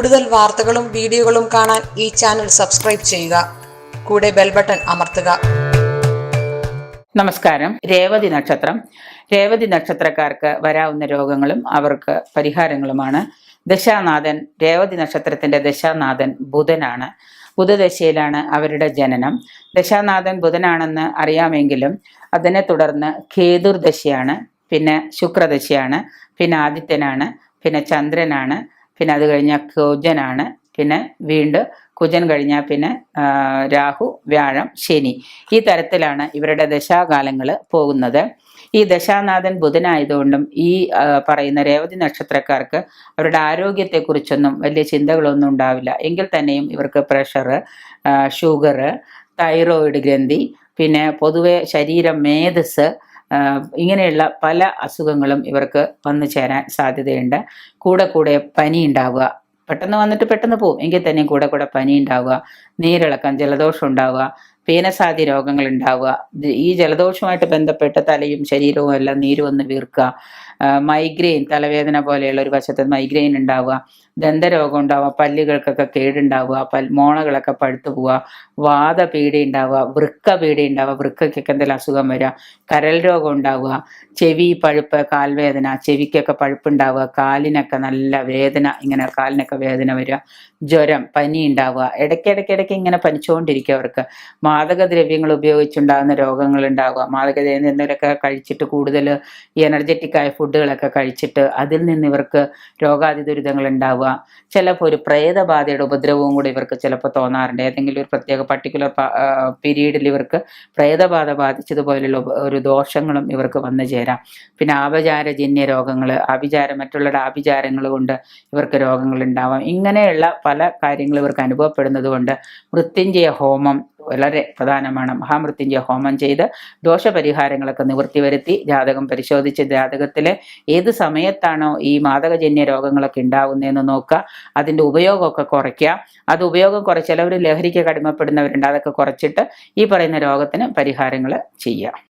കൂടുതൽ വാർത്തകളും വീഡിയോകളും കാണാൻ ഈ ചാനൽ സബ്സ്ക്രൈബ് ചെയ്യുക. കൂടെ ബെൽ ബട്ടൺ അമർത്തുക. നമസ്കാരം. രേവതി നക്ഷത്രം. രേവതി നക്ഷത്രക്കാർക്ക് വരാവുന്ന രോഗങ്ങളും അവർക്ക് പരിഹാരങ്ങളുമാണ്. ദശാനാഥൻ രേവതി നക്ഷത്രത്തിന്റെ ദശാനാഥൻ ബുധനാണ്. ബുധദശയിലാണ് അവരുടെ ജനനം. ദശാനാഥൻ ബുധനാണെന്ന് അറിയാമെങ്കിലും അതിനെ തുടർന്ന് കേതുർദശയാണ് പിന്നെ ശുക്രദശയാണ് പിന്നെ ആദിത്യനാണ് പിന്നെ ചന്ദ്രനാണ് പിന്നെ അത് കഴിഞ്ഞാൽ കുജനാണ്. പിന്നെ വീണ്ടും കുജൻ കഴിഞ്ഞാൽ പിന്നെ രാഹു വ്യാഴം ശനി. ഈ തരത്തിലാണ് ഇവരുടെ ദശാകാലങ്ങൾ പോകുന്നത്. ഈ ദശാനാഥൻ ബുധനായതുകൊണ്ടും ഈ പറയുന്ന രേവതി നക്ഷത്രക്കാർക്ക് അവരുടെ ആരോഗ്യത്തെക്കുറിച്ചൊന്നും വലിയ ചിന്തകളൊന്നും ഉണ്ടാവില്ല. എങ്കിൽ തന്നെയും ഇവർക്ക് പ്രഷർ ഷുഗർ തൈറോയിഡ് ഗ്രന്ഥി പിന്നെ പൊതുവെ ശരീരം മേധസ് ഇങ്ങനെയുള്ള പല അസുഖങ്ങളും ഇവർക്ക് വന്നു ചേരാൻ സാധ്യതയുണ്ട്. കൂടെ കൂടെ പനി ഉണ്ടാവുക. പെട്ടെന്ന് വന്നിട്ട് പെട്ടെന്ന് പോകും എങ്കിൽ തന്നെയും കൂടെ കൂടെ പനി ഉണ്ടാവുക. നീരിളക്കം ജലദോഷം ഉണ്ടാവുക. പീനസാദി രോഗങ്ങൾ ഉണ്ടാവുക. ഈ ജലദോഷവുമായിട്ട് ബന്ധപ്പെട്ട തലയും ശരീരവും എല്ലാം നീര് വന്ന് വീർക്കുക. മൈഗ്രെയിൻ തലവേദന പോലെയുള്ള ഒരു വശത്ത് മൈഗ്രെയിൻ ഉണ്ടാവുക ദന്തരോഗം ഉണ്ടാവുക പല്ലുകൾക്കൊക്കെ കേടുണ്ടാവുക പൽ മോണകളൊക്കെ പഴുത്തു പോവുക വാദപീഡ ഉണ്ടാവുക വൃക്ക പീഡ ഉണ്ടാവുക വൃക്കയ്ക്കൊക്കെ എന്തെങ്കിലും അസുഖം വരിക കരൽ രോഗം ഉണ്ടാവുക ചെവി പഴുപ്പ് കാൽവേദന ചെവിക്കൊക്കെ പഴുപ്പുണ്ടാവുക കാലിനൊക്കെ നല്ല വേദന ഇങ്ങനെ കാലിനൊക്കെ വേദന വരിക ജ്വരം പനി ഉണ്ടാവുക ഇടയ്ക്കിടയ്ക്കിടയ്ക്ക് ഇങ്ങനെ പനിച്ചുകൊണ്ടിരിക്കുക അവർക്ക്. മാദകദ്രവ്യങ്ങൾ ഉപയോഗിച്ചുണ്ടാകുന്ന രോഗങ്ങൾ ഉണ്ടാവുക മാദകദ്രവ്യം എന്തെങ്കിലുമൊക്കെ കഴിച്ചിട്ട് കൂടുതൽ എനർജറ്റിക് ആയ ഫുഡുകളൊക്കെ കഴിച്ചിട്ട് അതിൽ നിന്ന് ഇവർക്ക് രോഗാതി ദുരിതങ്ങൾ ഉണ്ടാവുക. ചിലപ്പോൾ ഒരു പ്രേതബാധയുടെ ഉപദ്രവവും കൂടി ഇവർക്ക് ചിലപ്പോൾ തോന്നാറുണ്ട്. ഏതെങ്കിലും ഒരു പ്രത്യേക പർട്ടിക്കുലർ പീരീഡിൽ ഇവർക്ക് പ്രേതബാധ ബാധിച്ചതുപോലെയുള്ള ഒരു ദോഷങ്ങളും ഇവർക്ക് വന്നു ചേരാം. പിന്നെ ആപചാരജന്യ രോഗങ്ങൾ ആഭിചാരം മറ്റുള്ളവരുടെ ആഭിചാരങ്ങൾ കൊണ്ട് ഇവർക്ക് രോഗങ്ങൾ ഉണ്ടാവാം. ഇങ്ങനെയുള്ള പല കാര്യങ്ങളും ഇവർക്ക് അനുഭവപ്പെടുന്നത് കൊണ്ട് മൃത്യുഞ്ജയ ഹോമം വളരെ പ്രധാനമാണ്. മഹാമൃത്യുഞ്ജയ ഹോമം ചെയ്ത് ദോഷപരിഹാരങ്ങളൊക്കെ നിവൃത്തി വരുത്തി ജാതകം പരിശോധിച്ച് ജാതകത്തിലെ ഏത് സമയത്താണോ ഈ മാതകജന്യ രോഗങ്ങളൊക്കെ ഉണ്ടാകുന്നതെന്ന് നോക്കുക. അതിന്റെ ഉപയോഗമൊക്കെ കുറയ്ക്കുക. അത് ഉപയോഗം കുറച്ച് ചിലവർ ലഹരിക്ക് കടിമപ്പെടുന്നവരുണ്ട്. അതൊക്കെ കുറച്ചിട്ട് ഈ പറയുന്ന രോഗത്തിന് പരിഹാരങ്ങൾ ചെയ്യുക.